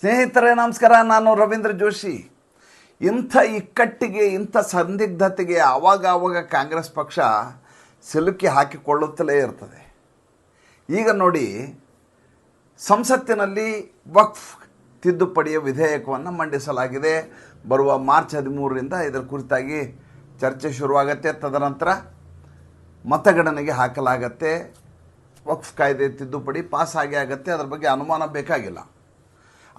ಸ್ನೇಹಿತರೇ, ನಮಸ್ಕಾರ. ನಾನು ರವೀಂದ್ರ ಜೋಶಿ. ಇಂಥ ಇಕ್ಕಟ್ಟಿಗೆ, ಇಂಥ ಸಂದಿಗ್ಧತೆಗೆ ಆವಾಗ ಆವಾಗ ಕಾಂಗ್ರೆಸ್ ಪಕ್ಷ ಸಿಲುಕಿ ಹಾಕಿಕೊಳ್ಳುತ್ತಲೇ ಇರ್ತದೆ. ಈಗ ನೋಡಿ, ಸಂಸತ್ತಿನಲ್ಲಿ ವಕ್ಫ್ ತಿದ್ದುಪಡಿಯ ವಿಧೇಯಕವನ್ನು ಮಂಡಿಸಲಾಗಿದೆ. ಬರುವ ಮಾರ್ಚ್ ಹದಿಮೂರರಿಂದ ಇದರ ಕುರಿತಾಗಿ ಚರ್ಚೆ ಶುರುವಾಗತ್ತೆ. ತದನಂತರ ಮತಗಣನೆಗೆ ಹಾಕಲಾಗತ್ತೆ. ವಕ್ಫ್ ಕಾಯ್ದೆ ತಿದ್ದುಪಡಿ ಪಾಸ್ ಆಗಿ ಆಗತ್ತೆ. ಅದರ ಬಗ್ಗೆ ಅನುಮಾನ ಬೇಕಾಗಿಲ್ಲ.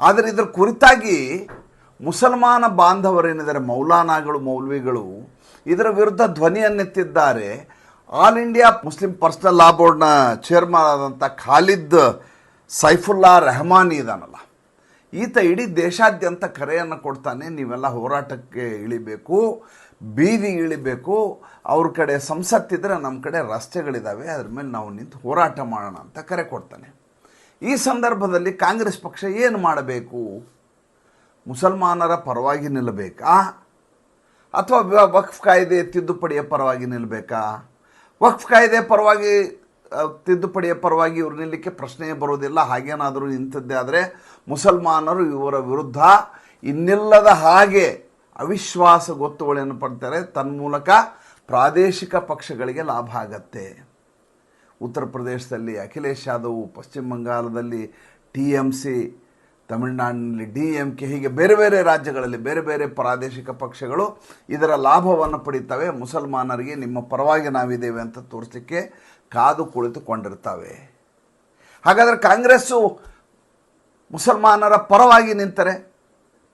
ಆದರೆ ಇದರ ಕುರಿತಾಗಿ ಮುಸಲ್ಮಾನ ಬಾಂಧವರೇನಿದ್ದಾರೆ, ಮೌಲಾನಾಗಳು, ಮೌಲ್ವಿಗಳು, ಇದರ ವಿರುದ್ಧ ಧ್ವನಿಯನ್ನೆತ್ತಿದ್ದಾರೆ. All India Muslim Personal Law ಬೋರ್ಡ್ನ ಚೇರ್ಮನ್ ಆದಂಥ ಖಾಲಿದ್ ಸೈಫುಲ್ಲಾ ರೆಹಮಾನಿ ಇದಾನಲ್ಲ. ಈತ ಇಡೀ ದೇಶಾದ್ಯಂತ ಕರೆಯನ್ನು ಕೊಡ್ತಾನೆ, ನೀವೆಲ್ಲ ಹೋರಾಟಕ್ಕೆ ಇಳಿಬೇಕು, ಬೀದಿ ಇಳಿಬೇಕು, ಅವ್ರ ಕಡೆ ಸಂಸತ್ತಿದ್ರೆ ನಮ್ಮ ಕಡೆ ರಸ್ತೆಗಳಿದ್ದಾವೆ ಅದ್ರ ಮೇಲೆ ನಾವು ನಿಂತು ಹೋರಾಟ ಮಾಡೋಣ ಅಂತ ಕರೆ ಕೊಡ್ತಾನೆ. ಈ ಸಂದರ್ಭದಲ್ಲಿ ಕಾಂಗ್ರೆಸ್ ಪಕ್ಷ ಏನು ಮಾಡಬೇಕು? ಮುಸಲ್ಮಾನರ ಪರವಾಗಿ ನಿಲ್ಲಬೇಕಾ? ಅಥವಾ ವಕ್ಫ್ ಕಾಯ್ದೆ ತಿದ್ದುಪಡಿಯ ಪರವಾಗಿ ನಿಲ್ಲಬೇಕಾ ವಕ್ಫ್ ಕಾಯ್ದೆ ಪರವಾಗಿ ತಿದ್ದುಪಡಿಯ ಪರವಾಗಿ ಇವರು ನಿಲ್ಲಕ್ಕೆ ಪ್ರಶ್ನೆಯೇ ಬರೋದಿಲ್ಲ ಹಾಗೇನಾದರೂ ಇಂಥದ್ದೇ ಆದರೆ ಮುಸಲ್ಮಾನರು ಇವರ ವಿರುದ್ಧ ಇನ್ನಿಲ್ಲದ ಹಾಗೆ ಅವಿಶ್ವಾಸ ಗೊತ್ತುವಳಿಯನ್ನು ಪಡ್ತಾರೆ. ತನ್ಮೂಲಕ ಪ್ರಾದೇಶಿಕ ಪಕ್ಷಗಳಿಗೆ ಲಾಭ ಆಗತ್ತೆ. ಉತ್ತರ ಪ್ರದೇಶದಲ್ಲಿ ಅಖಿಲೇಶ್ ಯಾದವ್, ಪಶ್ಚಿಮ ಬಂಗಾಳದಲ್ಲಿ ಟಿ ಎಂ ಸಿ, ತಮಿಳುನಾಡಿನಲ್ಲಿ ಡಿ ಎಂ ಕೆ, ಹೀಗೆ ಬೇರೆ ಬೇರೆ ರಾಜ್ಯಗಳಲ್ಲಿ ಬೇರೆ ಬೇರೆ ಪ್ರಾದೇಶಿಕ ಪಕ್ಷಗಳು ಇದರ ಲಾಭವನ್ನು ಪಡೀತವೆ. ಮುಸಲ್ಮಾನರಿಗೆ ನಿಮ್ಮ ಪರವಾಗಿ ನಾವಿದ್ದೇವೆ ಅಂತ ತೋರಿಸಲಿಕ್ಕೆ ಕಾದು ಕುಳಿತುಕೊಂಡಿರ್ತವೆ ಹಾಗಾದರೆ ಕಾಂಗ್ರೆಸ್ಸು ಮುಸಲ್ಮಾನರ ಪರವಾಗಿ ನಿಂತರೆ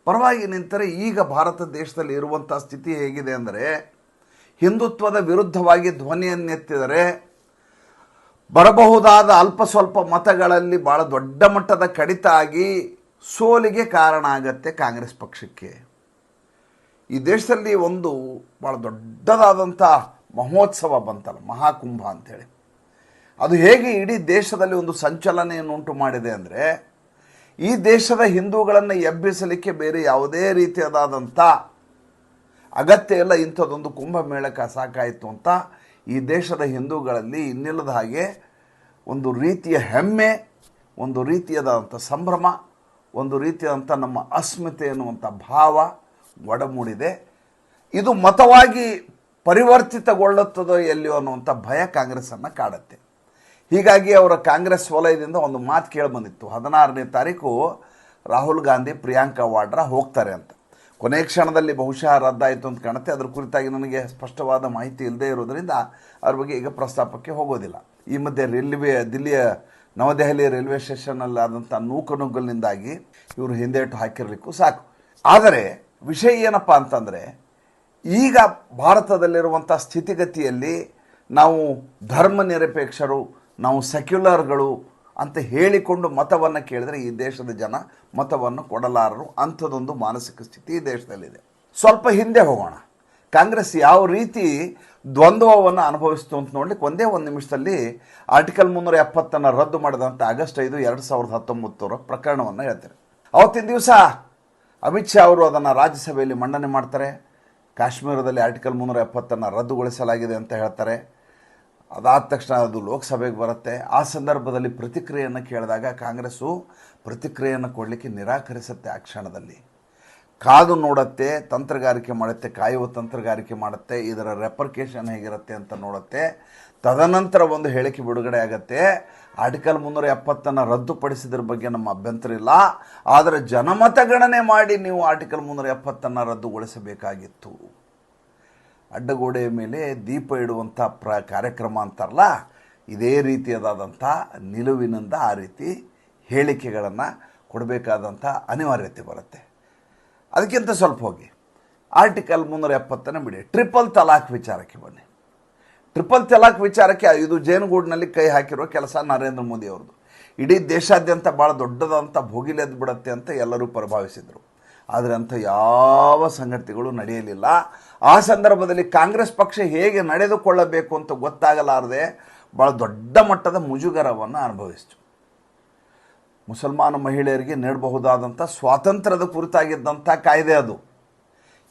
ಪರವಾಗಿ ನಿಂತರೆ ಈಗ ಭಾರತ ದೇಶದಲ್ಲಿ ಇರುವಂಥ ಸ್ಥಿತಿ ಹೇಗಿದೆ ಅಂದರೆ ಹಿಂದುತ್ವದ ವಿರುದ್ಧವಾಗಿ ಧ್ವನಿಯನ್ನೆತ್ತಿದರೆ ಬರಬಹುದಾದ ಅಲ್ಪ ಸ್ವಲ್ಪ ಮತಗಳಲ್ಲಿ ಭಾಳ ದೊಡ್ಡ ಮಟ್ಟದ ಕಡಿತ ಆಗಿ ಸೋಲಿಗೆ ಕಾರಣ ಆಗತ್ತೆ ಕಾಂಗ್ರೆಸ್ ಪಕ್ಷಕ್ಕೆ. ಈ ದೇಶದಲ್ಲಿ ಒಂದು ಭಾಳ ದೊಡ್ಡದಾದಂಥ ಮಹೋತ್ಸವ ಬಂತಲ್ಲ, ಮಹಾಕುಂಭ ಅಂಥೇಳಿ. ಅದು ಹೇಗೆ ಇಡೀ ದೇಶದಲ್ಲಿ ಒಂದು ಸಂಚಲನೆಯನ್ನು ಉಂಟು ಮಾಡಿದೆ ಅಂದರೆ, ಈ ದೇಶದ ಹಿಂದೂಗಳನ್ನು ಎಬ್ಬಿಸಲಿಕ್ಕೆ ಬೇರೆ ಯಾವುದೇ ರೀತಿಯಾದಂಥ ಅಗತ್ಯ ಇಲ್ಲ ಇಂಥದ್ದೊಂದು ಕುಂಭಮೇಳಕ್ಕೆ ಸಾಕಾಯಿತು ಅಂತ ಈ ದೇಶದ ಹಿಂದೂಗಳಲ್ಲಿ ಇನ್ನಿಲ್ಲದ ಹಾಗೆ ಒಂದು ರೀತಿಯ ಹೆಮ್ಮೆ, ಒಂದು ರೀತಿಯಾದಂಥ ಸಂಭ್ರಮ, ಒಂದು ರೀತಿಯಾದಂಥ ನಮ್ಮ ಅಸ್ಮಿತೆ ಎನ್ನುವಂಥ ಭಾವ ಒಡಮೂಡಿದೆ. ಇದು ಮತವಾಗಿ ಪರಿವರ್ತಿತಗೊಳ್ಳುತ್ತದೋ ಎಲ್ಲಿಯೋ ಅನ್ನುವಂಥ ಭಯ ಕಾಂಗ್ರೆಸ್ಸನ್ನು ಕಾಡುತ್ತೆ. ಹೀಗಾಗಿ ಅವರ ಕಾಂಗ್ರೆಸ್ ವಲಯದಿಂದ ಒಂದು ಮಾತು ಕೇಳಿಬಂದಿತ್ತು ಹದಿನಾರನೇ ತಾರೀಕು ರಾಹುಲ್ ಗಾಂಧಿ ಪ್ರಿಯಾಂಕಾ ವಾಡ್ರಾ ಹೋಗ್ತಾರೆ ಅಂತ. ಕೊನೆಯ ಕ್ಷಣದಲ್ಲಿ ಬಹುಶಃ ರದ್ದಾಯಿತು ಅಂತ ಕಾಣುತ್ತೆ. ಅದರ ಕುರಿತಾಗಿ ನನಗೆ ಸ್ಪಷ್ಟವಾದ ಮಾಹಿತಿ ಇಲ್ಲದೆ ಇರೋದರಿಂದ ಅದ್ರ ಬಗ್ಗೆ ಈಗ ಪ್ರಸ್ತಾಪಕ್ಕೆ ಹೋಗೋದಿಲ್ಲ. ಈ ಮಧ್ಯೆ ರೈಲ್ವೆ, ದಿಲ್ಲಿಯ ನವದೆಹಲಿ ರೈಲ್ವೆ ಸ್ಟೇಷನ್ನಲ್ಲಿ ಆದಂಥ ನೂಕುನುಗ್ಗಲಿನಿಂದಾಗಿ ಇವರು ಹಿಂದೇಟು ಹಾಕಿರಲಿಕ್ಕೂ ಸಾಕು. ಆದರೆ ವಿಷಯ ಏನಪ್ಪ ಅಂತಂದರೆ, ಈಗ ಭಾರತದಲ್ಲಿರುವಂಥ ಸ್ಥಿತಿಗತಿಯಲ್ಲಿ ನಾವು ಧರ್ಮ ನಿರಪೇಕ್ಷರು, ನಾವು ಸೆಕ್ಯುಲರ್ಗಳು ಅಂತ ಹೇಳಿಕೊಂಡು ಮತವನ್ನು ಕೇಳಿದರೆ ಈ ದೇಶದ ಜನ ಮತವನ್ನು ಕೊಡಲಾರರು. ಅಂಥದ್ದೊಂದು ಮಾನಸಿಕ ಸ್ಥಿತಿ ಈ ದೇಶದಲ್ಲಿದೆ. ಸ್ವಲ್ಪ ಹಿಂದೆ ಹೋಗೋಣ. ಕಾಂಗ್ರೆಸ್ ಯಾವ ರೀತಿ ದ್ವಂದ್ವವನ್ನು ಅನುಭವಿಸ್ತು ಅಂತ ನೋಡ್ಲಿಕ್ಕೆ ಒಂದೇ ಒಂದು ನಿಮಿಷದಲ್ಲಿ ಆರ್ಟಿಕಲ್ ಮುನ್ನೂರ ಎಪ್ಪತ್ತನ್ನು ರದ್ದು ಮಾಡಿದಂಥ ಆಗಸ್ಟ್ ಐದು ಎರಡು ಸಾವಿರದ ಹತ್ತೊಂಬತ್ತರ ಪ್ರಕರಣವನ್ನು ಹೇಳ್ತಾರೆ. ಅವತ್ತಿನ ದಿವಸ ಅಮಿತ್ ಶಾ ಅವರು ಅದನ್ನು ರಾಜ್ಯಸಭೆಯಲ್ಲಿ ಮಂಡನೆ ಮಾಡ್ತಾರೆ. ಕಾಶ್ಮೀರದಲ್ಲಿ ಆರ್ಟಿಕಲ್ ಮುನ್ನೂರ ಎಪ್ಪತ್ತನ್ನು ರದ್ದುಗೊಳಿಸಲಾಗಿದೆ ಅಂತ ಹೇಳ್ತಾರೆ. ಅದಾದ ತಕ್ಷಣ ಅದು ಲೋಕಸಭೆಗೆ ಬರುತ್ತೆ. ಆ ಸಂದರ್ಭದಲ್ಲಿ ಪ್ರತಿಕ್ರಿಯೆಯನ್ನು ಕೇಳಿದಾಗ ಕಾಂಗ್ರೆಸ್ಸು ಪ್ರತಿಕ್ರಿಯೆಯನ್ನು ಕೊಡಲಿಕ್ಕೆ ನಿರಾಕರಿಸುತ್ತೆ ಆ ಕ್ಷಣದಲ್ಲಿ. ಕಾದು ನೋಡುತ್ತೆ, ತಂತ್ರಗಾರಿಕೆ ಮಾಡುತ್ತೆ, ಕಾಯುವ ತಂತ್ರಗಾರಿಕೆ ಮಾಡುತ್ತೆ, ಇದರ ರೆಪರ್ಕೇಷನ್ ಹೇಗಿರುತ್ತೆ ಅಂತ ನೋಡುತ್ತೆ. ತದನಂತರ ಒಂದು ಹೇಳಿಕೆ ಬಿಡುಗಡೆ ಆಗತ್ತೆ. ಆರ್ಟಿಕಲ್ ಮುನ್ನೂರ ಎಪ್ಪತ್ತನ್ನು ರದ್ದುಪಡಿಸಿದ್ರ ಬಗ್ಗೆ ನಮ್ಮ ಅಭ್ಯಂತರ ಇಲ್ಲ. ಆದರೆ ಜನಮತಗಣನೆ ಮಾಡಿ ನೀವು ಆರ್ಟಿಕಲ್ ಮುನ್ನೂರ ಎಪ್ಪತ್ತನ್ನು ರದ್ದುಗೊಳಿಸಬೇಕಾಗಿತ್ತು. ಅಡ್ಡಗೋಡೆಯ ಮೇಲೆ ದೀಪ ಇಡುವಂಥ ಪ್ರ ಕಾರ್ಯಕ್ರಮ ಅಂತಾರಲ್ಲ, ಇದೇ ರೀತಿಯಾದಂಥ ನಿಲುವಿನಿಂದ ಆ ರೀತಿ ಹೇಳಿಕೆಗಳನ್ನು ಕೊಡಬೇಕಾದಂಥ ಅನಿವಾರ್ಯತೆ ಬರುತ್ತೆ. ಅದಕ್ಕಿಂತ ಸ್ವಲ್ಪ ಹೋಗಿ. ಆರ್ಟಿಕಲ್ ಮುನ್ನೂರ ಎಪ್ಪತ್ತನೇ ಬಿಡಿ, ಟ್ರಿಪಲ್ ತಲಾಖ್ ವಿಚಾರಕ್ಕೆ ಬನ್ನಿ. ಟ್ರಿಪಲ್ ತಲಾಖ್ ವಿಚಾರಕ್ಕೆ ಇದು ಜೇನುಗೂಡಿನಲ್ಲಿ ಕೈ ಹಾಕಿರೋ ಕೆಲಸ ನರೇಂದ್ರ ಮೋದಿ ಅವ್ರದ್ದು. ಇಡೀ ದೇಶಾದ್ಯಂತ ಭಾಳ ದೊಡ್ಡದಂಥ ಭೋಗಿಲೆದ್ದು ಬಿಡುತ್ತೆ ಅಂತ ಎಲ್ಲರೂ ಪ್ರಭಾವಿಸಿದರು. ಆದರೆ ಅಂಥ ಯಾವ ಸಂಗತಿಗಳು ನಡೆಯಲಿಲ್ಲ. ಆ ಸಂದರ್ಭದಲ್ಲಿ ಕಾಂಗ್ರೆಸ್ ಪಕ್ಷ ಹೇಗೆ ನಡೆದುಕೊಳ್ಳಬೇಕು ಅಂತ ಗೊತ್ತಾಗಲಾರದೆ ಭಾಳ ದೊಡ್ಡ ಮಟ್ಟದ ಮುಜುಗರವನ್ನು ಅನುಭವಿಸಿತು. ಮುಸಲ್ಮಾನ ಮಹಿಳೆಯರಿಗೆ ನೀಡಬಹುದಾದಂಥ ಸ್ವಾತಂತ್ರ್ಯದ ಕುರಿತಾಗಿದ್ದಂಥ ಕಾಯ್ದೆ ಅದು.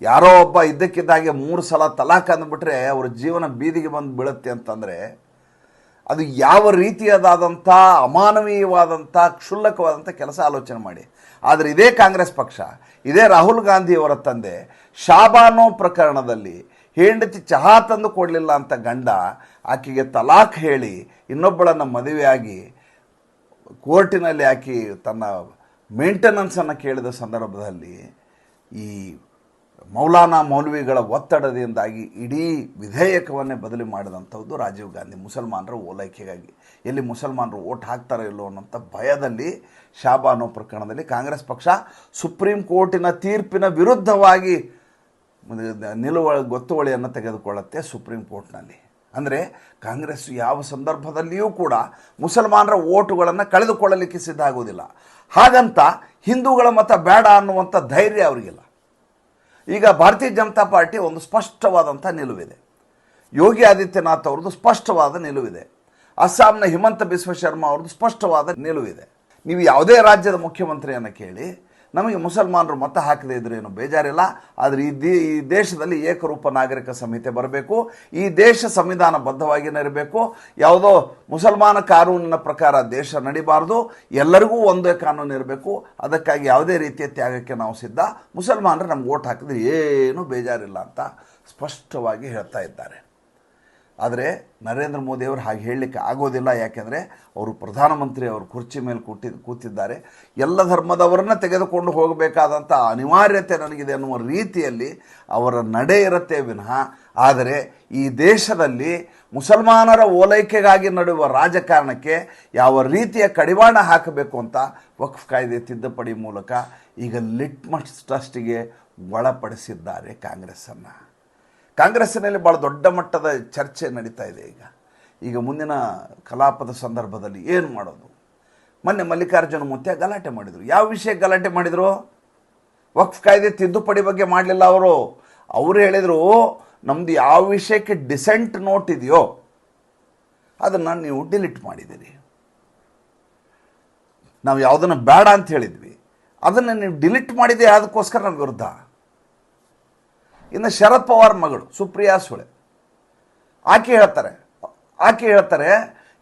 ಯಾರೋ ಒಬ್ಬ ಇದ್ದಕ್ಕಿದ್ದಾಗೆ ಮೂರು ಸಲ ತಲಾಖ್ ಅಂದ್ಬಿಟ್ರೆ ಅವ್ರ ಜೀವನ ಬೀದಿಗೆ ಬಂದು ಬೀಳುತ್ತೆ ಅಂತಂದರೆ ಅದು ಯಾವ ರೀತಿಯದಾದಂಥ ಅಮಾನವೀಯವಾದಂಥ ಕ್ಷುಲ್ಲಕವಾದಂಥ ಕೆಲಸ ಆಲೋಚನೆ ಮಾಡಿ. ಆದರೆ ಇದೇ ಕಾಂಗ್ರೆಸ್ ಪಕ್ಷ, ಇದೇ ರಾಹುಲ್ ಗಾಂಧಿಯವರ ತಂದೆ, ಶಾಬಾನೋ ಪ್ರಕರಣದಲ್ಲಿ ಹೆಂಡತಿ ಚಹಾ ತಂದು ಕೊಡಲಿಲ್ಲ ಅಂತ ಗಂಡ ಆಕೆಗೆ ತಲಾಖ್ ಹೇಳಿ ಇನ್ನೊಬ್ಬಳನ್ನು ಮದುವೆಯಾಗಿ ಕೋರ್ಟಿನಲ್ಲಿ ಆಕೆ ತನ್ನ ಮೇಂಟೆನೆನ್ಸನ್ನು ಕೇಳಿದ ಸಂದರ್ಭದಲ್ಲಿ ಈ ಮೌಲಾನಾ ಮೌಲ್ವಿಗಳ ಒತ್ತಡದಿಂದಾಗಿ ಇಡೀ ವಿಧೇಯಕವನ್ನೇ ಬದಲಿ ಮಾಡಿದಂಥದ್ದು ರಾಜೀವ್ ಗಾಂಧಿ. ಮುಸಲ್ಮಾನರ ಓಲೈಕೆಗಾಗಿ ಎಲ್ಲಿ ಮುಸಲ್ಮಾನರು ಓಟ್ ಹಾಕ್ತಾರೋ ಇಲ್ಲೋ ಅನ್ನೋಂಥ ಭಯದಲ್ಲಿ ಶಾಬಾ ಅನ್ನೋ ಪ್ರಕರಣದಲ್ಲಿ ಕಾಂಗ್ರೆಸ್ ಪಕ್ಷ ಸುಪ್ರೀಂ ಕೋರ್ಟಿನ ತೀರ್ಪಿನ ವಿರುದ್ಧವಾಗಿ ನಿಲುವ ಗೊತ್ತುವಳಿಯನ್ನು ತೆಗೆದುಕೊಳ್ಳುತ್ತೆ ಸುಪ್ರೀಂ ಕೋರ್ಟ್ನಲ್ಲಿ. ಅಂದರೆ ಕಾಂಗ್ರೆಸ್ ಯಾವ ಸಂದರ್ಭದಲ್ಲಿಯೂ ಕೂಡ ಮುಸಲ್ಮಾನರ ಓಟುಗಳನ್ನು ಕಳೆದುಕೊಳ್ಳಲಿಕ್ಕೆ ಸಿದ್ಧ ಆಗುವುದಿಲ್ಲ. ಹಾಗಂತ ಹಿಂದೂಗಳ ಮತ ಬೇಡ ಅನ್ನುವಂಥ ಧೈರ್ಯ ಅವರಿಗಿಲ್ಲ. ಈಗ ಭಾರತೀಯ ಜನತಾ ಪಾರ್ಟಿ ಒಂದು ಸ್ಪಷ್ಟವಾದಂಥ ನಿಲುವಿದೆ. ಯೋಗಿ ಆದಿತ್ಯನಾಥ್ ಅವ್ರದ್ದು ಸ್ಪಷ್ಟವಾದ ನಿಲುವಿದೆ. ಅಸ್ಸಾಂನ ಹಿಮಂತ ಬಿಸ್ವ ಶರ್ಮಾ ಅವ್ರದ್ದು ಸ್ಪಷ್ಟವಾದ ನಿಲುವಿದೆ. ನೀವು ಯಾವುದೇ ರಾಜ್ಯದ ಮುಖ್ಯಮಂತ್ರಿಯನ್ನು ಕೇಳಿ ನಮಗೆ ಮುಸಲ್ಮಾನರು ಮತ ಹಾಕದೇ ಇದ್ರೆ ಏನು ಬೇಜಾರಿಲ್ಲ. ಆದರೆ ಈ ದೇ, ಈ ದೇಶದಲ್ಲಿ ಏಕರೂಪ ನಾಗರಿಕ ಸಂಹಿತೆ ಬರಬೇಕು. ಈ ದೇಶ ಸಂವಿಧಾನ ಬದ್ಧವಾಗಿಯೇ ಇರಬೇಕು. ಯಾವುದೋ ಮುಸಲ್ಮಾನ ಕಾನೂನಿನ ಪ್ರಕಾರ ದೇಶ ನಡಿಬಾರ್ದು. ಎಲ್ಲರಿಗೂ ಒಂದೇ ಕಾನೂನು ಇರಬೇಕು. ಅದಕ್ಕಾಗಿ ಯಾವುದೇ ರೀತಿಯ ತ್ಯಾಗಕ್ಕೆ ನಾವು ಸಿದ್ಧ. ಮುಸಲ್ಮಾನರು ನಮ್ಗೆ ಓಟ್ ಹಾಕಿದ್ರೆ ಏನೂ ಬೇಜಾರಿಲ್ಲ ಅಂತ ಸ್ಪಷ್ಟವಾಗಿ ಹೇಳ್ತಾ ಇದ್ದಾರೆ. ಆದರೆ ನರೇಂದ್ರ ಮೋದಿಯವರು ಹಾಗೆ ಹೇಳಲಿಕ್ಕೆ ಆಗೋದಿಲ್ಲ. ಯಾಕೆಂದರೆ ಅವರು ಪ್ರಧಾನಮಂತ್ರಿ ಅವರು ಕುರ್ಚಿ ಮೇಲೆ ಕೂತಿ, ಕೂತಿದ್ದಾರೆ. ಎಲ್ಲ ಧರ್ಮದವರನ್ನ ತೆಗೆದುಕೊಂಡು ಹೋಗಬೇಕಾದಂಥ ಅನಿವಾರ್ಯತೆ ನನಗಿದೆ ಅನ್ನುವ ರೀತಿಯಲ್ಲಿ ಅವರ ನಡೆ ಇರುತ್ತೆ ವಿನಃ. ಆದರೆ ಈ ದೇಶದಲ್ಲಿ ಮುಸಲ್ಮಾನರ ಓಲೈಕೆಗಾಗಿ ನಡೆಯುವ ರಾಜಕಾರಣಕ್ಕೆ ಯಾವ ರೀತಿಯ ಕಡಿವಾಣ ಹಾಕಬೇಕು ಅಂತ ವಕ್ಫ್ ಕಾಯ್ದೆ ತಿದ್ದುಪಡಿ ಮೂಲಕ ಈಗ ಲಿಟ್ಮಸ್ ಟ್ರಸ್ಟಿಗೆ ಒಳಪಡಿಸಿದ್ದಾರೆ ಕಾಂಗ್ರೆಸ್ಸನ್ನು. ಕಾಂಗ್ರೆಸ್ಸಿನಲ್ಲಿ ಭಾಳ ದೊಡ್ಡ ಮಟ್ಟದ ಚರ್ಚೆ ನಡೀತಾ ಇದೆ ಈಗ. ಈಗ ಮುಂದಿನ ಕಲಾಪದ ಸಂದರ್ಭದಲ್ಲಿ ಏನು ಮಾಡೋದು? ಮೊನ್ನೆ ಮಲ್ಲಿಕಾರ್ಜುನ ಮುತ್ಯ ಗಲಾಟೆ ಮಾಡಿದರು. ಯಾವ ವಿಷಯ ಗಲಾಟೆ ಮಾಡಿದರು? ವಕ್ಫ್ ಕಾಯ್ದೆ ತಿದ್ದುಪಡಿ ಬಗ್ಗೆ ಮಾಡಲಿಲ್ಲ ಅವರು. ಅವರು ಹೇಳಿದರು ನಮ್ಮದು ಯಾವ ವಿಷಯಕ್ಕೆ ಡಿಸೆಂಟ್ ನೋಟ್ ಇದೆಯೋ, ಅದನ್ನು ನೀವು ಡಿಲೀಟ್ ಮಾಡಿದ್ದೀರಿ. ನಾವು ಯಾವುದನ್ನು ಬೇಡ ಅಂತ ಹೇಳಿದ್ವಿ. ಅದನ್ನು ನೀವು ಡಿಲೀಟ್ ಮಾಡಿದೆ ಅದಕ್ಕೋಸ್ಕರ ನನ್ನ ವಿರುದ್ಧ. ಇನ್ನು ಶರದ್ ಪವಾರ್ ಮಗಳು ಸುಪ್ರಿಯಾ ಸುಳೆ. ಆಕೆ ಹೇಳ್ತಾರೆ ಆಕೆ ಹೇಳ್ತಾರೆ,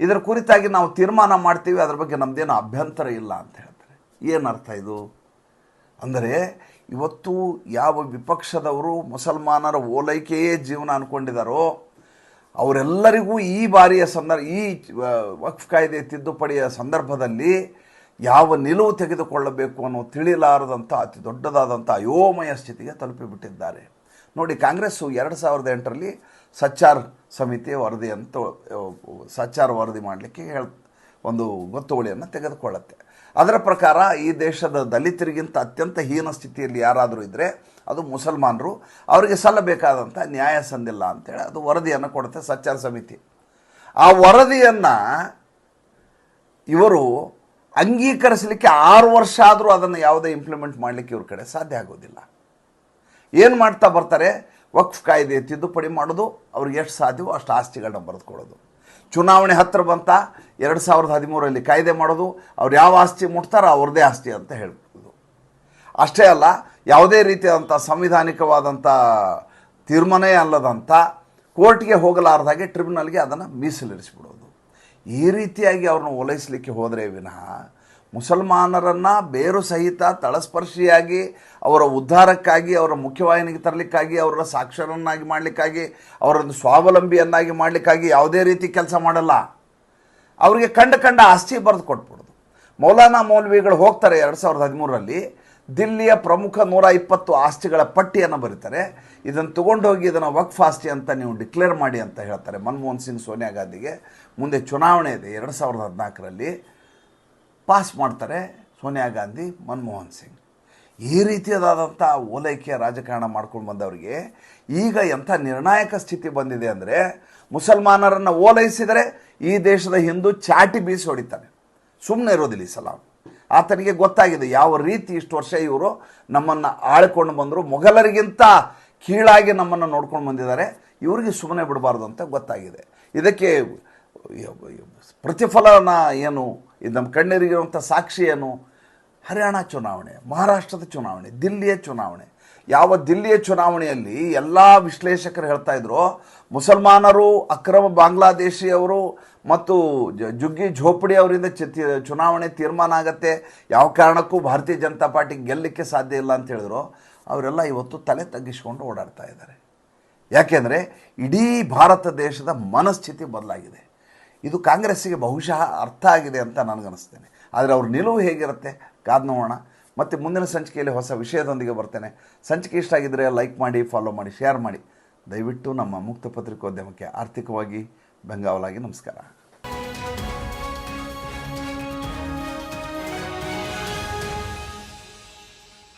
ಇದರ ಕುರಿತಾಗಿ ನಾವು ತೀರ್ಮಾನ ಮಾಡ್ತೀವಿ, ಅದ್ರ ಬಗ್ಗೆ ನಮ್ಮದೇನು ಅಭ್ಯಂತರ ಇಲ್ಲ ಅಂತ ಹೇಳ್ತಾರೆ. ಏನು ಅರ್ಥ ಇದು? ಅಂದರೆ ಇವತ್ತು ಯಾವ ವಿಪಕ್ಷದವರು ಮುಸಲ್ಮಾನರ ಓಲೈಕೆಯೇ ಜೀವನ ಅಂದ್ಕೊಂಡಿದ್ದಾರೋ ಅವರೆಲ್ಲರಿಗೂ ಈ ಬಾರಿಯ ಸಂದರ್ಭ ಈ ವಕ್ಫ್ ಕಾಯ್ದೆ ತಿದ್ದುಪಡಿಯ ಸಂದರ್ಭದಲ್ಲಿ ಯಾವ ನಿಲುವು ತೆಗೆದುಕೊಳ್ಳಬೇಕು ಅನ್ನೋ ತಿಳಿಲಾರದಂಥ, ಅತಿ ದೊಡ್ಡದಾದಂಥ ಅಯೋಮಯ ಸ್ಥಿತಿಗೆ ತಲುಪಿಬಿಟ್ಟಿದ್ದಾರೆ. ನೋಡಿ, ಕಾಂಗ್ರೆಸ್ಸು ಎರಡು ಸಾವಿರದ ಎಂಟರಲ್ಲಿ ಸಚ್ಚಾರ್ ಸಮಿತಿ ವರದಿ ಅಂತ ಸಚ್ಚಾರ್ ವರದಿ ಮಾಡಲಿಕ್ಕೆ ಹೇಳ, ಒಂದು ಗೊತ್ತುವಳಿಯನ್ನು ತೆಗೆದುಕೊಳ್ಳುತ್ತೆ. ಅದರ ಪ್ರಕಾರ ಈ ದೇಶದ ದಲಿತರಿಗಿಂತ ಅತ್ಯಂತ ಹೀನ ಸ್ಥಿತಿಯಲ್ಲಿ ಯಾರಾದರೂ ಇದ್ದರೆ ಅದು ಮುಸಲ್ಮಾನರು. ಅವರಿಗೆ ಸಲ್ಲಬೇಕಾದಂಥ ನ್ಯಾಯ ಸಂದಿಲ್ಲ ಅಂತೇಳಿ ಅದು ವರದಿಯನ್ನು ಕೊಡುತ್ತೆ ಸಚ್ಚಾರ ಸಮಿತಿ. ಆ ವರದಿಯನ್ನು ಇವರು ಅಂಗೀಕರಿಸಲಿಕ್ಕೆ ಆರು ವರ್ಷ ಆದರೂ ಅದನ್ನು ಯಾವುದೇ ಇಂಪ್ಲಿಮೆಂಟ್ ಮಾಡಲಿಕ್ಕೆ ಇವ್ರ ಕಡೆ ಸಾಧ್ಯ ಆಗೋದಿಲ್ಲ. ಏನು ಮಾಡ್ತಾ ಬರ್ತಾರೆ? ವಕ್ಫ್ ಕಾಯ್ದೆ ತಿದ್ದುಪಡಿ ಮಾಡೋದು, ಅವ್ರಿಗೆ ಎಷ್ಟು ಸಾಧ್ಯವೋ ಅಷ್ಟು ಆಸ್ತಿಗಳನ್ನ ಬರೆದುಕೊಡೋದು ಚುನಾವಣೆ ಹತ್ತಿರ ಬಂತ, ಎರಡು ಸಾವಿರದ ಹದಿಮೂರಲ್ಲಿ ಕಾಯ್ದೆ ಮಾಡೋದು, ಅವ್ರು ಯಾವ ಆಸ್ತಿ ಮುಟ್ತಾರೋ ಅವ್ರದ್ದೇ ಆಸ್ತಿ ಅಂತ ಹೇಳ್ಬೋದು. ಅಷ್ಟೇ ಅಲ್ಲ, ಯಾವುದೇ ರೀತಿಯಾದಂಥ ಸಂವಿಧಾನಿಕವಾದಂಥ ತೀರ್ಮಾನ ಅಲ್ಲದಂಥ ಕೋರ್ಟ್ಗೆ ಹೋಗಲಾರ್ದಾಗೆ ಟ್ರಿಬ್ಯುನಲ್ಗೆ ಅದನ್ನು ಮೀಸಲಿರಿಸಿಬಿಡೋದು. ಈ ರೀತಿಯಾಗಿ ಅವ್ರನ್ನ ಓಲೈಸಲಿಕ್ಕೆ ಹೋದರೆ ವಿನಃ ಮುಸಲ್ಮಾನರನ್ನು ಬೇರು ಸಹಿತ ತಳಸ್ಪರ್ಶಿಯಾಗಿ, ಅವರ ಉದ್ಧಾರಕ್ಕಾಗಿ, ಅವರ ಮುಖ್ಯವಾಹಿನಿಗೆ ತರಲಿಕ್ಕಾಗಿ ಅವರ ಸಾಕ್ಷರನ್ನಾಗಿ ಮಾಡಲಿಕ್ಕಾಗಿ, ಅವರನ್ನು ಸ್ವಾವಲಂಬಿಯನ್ನಾಗಿ ಮಾಡಲಿಕ್ಕಾಗಿ ಯಾವುದೇ ರೀತಿ ಕೆಲಸ ಮಾಡಲ್ಲ. ಅವರಿಗೆ ಕಂಡ ಕಂಡ ಆಸ್ತಿ ಬರೆದು ಕೊಟ್ಬಿಡೋದು. ಮೌಲಾನಾ ಮೌಲ್ವಿಗಳು ಹೋಗ್ತಾರೆ ಎರಡು ಸಾವಿರದ ಹದಿಮೂರರಲ್ಲಿ, ದಿಲ್ಲಿಯ ಪ್ರಮುಖ ನೂರ ಇಪ್ಪತ್ತು ಆಸ್ತಿಗಳ ಪಟ್ಟಿಯನ್ನು ಬರೀತಾರೆ. ಇದನ್ನು ತಗೊಂಡೋಗಿ ಇದನ್ನು ವಕ್ಫ್ ಆಸ್ತಿ ಅಂತ ನೀವು ಡಿಕ್ಲೇರ್ ಮಾಡಿ ಅಂತ ಹೇಳ್ತಾರೆ ಮನಮೋಹನ್ ಸಿಂಗ್ ಸೋನಿಯಾ ಗಾಂಧಿಗೆ. ಮುಂದೆ ಚುನಾವಣೆ ಇದೆ ಎರಡು ಸಾವಿರದ ಹದಿನಾಲ್ಕರಲ್ಲಿ. ಪಾಸ್ ಮಾಡ್ತಾರೆ ಸೋನಿಯಾ ಗಾಂಧಿ, ಮನಮೋಹನ್ ಸಿಂಗ್. ಈ ರೀತಿಯಾದಂಥ ಓಲೈಕೆಯ ರಾಜಕಾರಣ ಮಾಡ್ಕೊಂಡು ಬಂದವರಿಗೆ ಈಗ ಎಂಥ ನಿರ್ಣಾಯಕ ಸ್ಥಿತಿ ಬಂದಿದೆ ಅಂದರೆ ಮುಸಲ್ಮಾನರನ್ನು ಓಲೈಸಿದರೆ ಈ ದೇಶದ ಹಿಂದೂ ಚಾಟಿ ಬೀಸಿ ಹೊಡಿತಾನೆ ಸುಮ್ಮನೆ ಇರೋದಿಲ್ಲ ಈ ಸಲ. ಆತನಿಗೆ ಗೊತ್ತಾಗಿದೆ ಯಾವ ರೀತಿ ಇಷ್ಟು ವರ್ಷ ಇವರು ನಮ್ಮನ್ನು ಆಳ್ಕೊಂಡು ಬಂದರು, ಮೊಘಲರಿಗಿಂತ ಕೀಳಾಗಿ ನಮ್ಮನ್ನು ನೋಡ್ಕೊಂಡು ಬಂದಿದ್ದಾರೆ. ಇವರಿಗೆ ಸುಮ್ಮನೆ ಬಿಡಬಾರ್ದು ಅಂತ ಗೊತ್ತಾಗಿದೆ. ಇದಕ್ಕೆ ಪ್ರತಿಫಲನ ಏನು ಇದು ನಮ್ಮ ಕಣ್ಣೀರಿಗಿರುವಂಥ ಸಾಕ್ಷಿ ಏನು ಹರಿಯಾಣ ಚುನಾವಣೆ, ಮಹಾರಾಷ್ಟ್ರದ ಚುನಾವಣೆ, ದಿಲ್ಲಿಯ ಚುನಾವಣೆ. ಯಾವ ದಿಲ್ಲಿಯ ಚುನಾವಣೆಯಲ್ಲಿ ಎಲ್ಲ ವಿಶ್ಲೇಷಕರು ಹೇಳ್ತಾ ಇದ್ರು, ಮುಸಲ್ಮಾನರು, ಅಕ್ರಮ ಬಾಂಗ್ಲಾದೇಶಿಯವರು ಮತ್ತು ಜುಗ್ಗಿ ಝೋಪಡಿ ಅವರಿಂದ ಚುನಾವಣೆ ತೀರ್ಮಾನ ಆಗತ್ತೆ, ಯಾವ ಕಾರಣಕ್ಕೂ ಭಾರತೀಯ ಜನತಾ ಪಾರ್ಟಿ ಗೆಲ್ಲಲಿಕ್ಕೆ ಸಾಧ್ಯ ಇಲ್ಲ ಅಂತ ಹೇಳಿದ್ರು. ಅವರೆಲ್ಲ ಇವತ್ತು ತಲೆ ತಗ್ಗಿಸ್ಕೊಂಡು ಓಡಾಡ್ತಾ ಇದ್ದಾರೆ. ಯಾಕೆಂದರೆ ಇಡೀ ಭಾರತ ದೇಶದ ಮನಸ್ಥಿತಿ ಬದಲಾಗಿದೆ. ಇದು ಕಾಂಗ್ರೆಸ್ಸಿಗೆ ಬಹುಶಃ ಅರ್ಥ ಆಗಿದೆ ಅಂತ ನನಗನ್ನಿಸ್ತೇನೆ ಆದರೆ ಅವ್ರ ನಿಲುವು ಹೇಗಿರುತ್ತೆ? ಕಾದು ನೋಡೋಣ. ಮತ್ತು ಮುಂದಿನ ಸಂಚಿಕೆಯಲ್ಲಿ ಹೊಸ ವಿಷಯದೊಂದಿಗೆ ಬರ್ತೇನೆ. ಸಂಚಿಕೆ ಇಷ್ಟ ಆಗಿದ್ದರೆ ಲೈಕ್ ಮಾಡಿ ಫಾಲೋ ಮಾಡಿ ಶೇರ್ ಮಾಡಿ. ದಯವಿಟ್ಟು ನಮ್ಮ ಮುಕ್ತ ಪತ್ರಿಕೋದ್ಯಮಕ್ಕೆ ಆರ್ಥಿಕವಾಗಿ ಬೆಂಗಾವಲಾಗಿ ನಮಸ್ಕಾರ.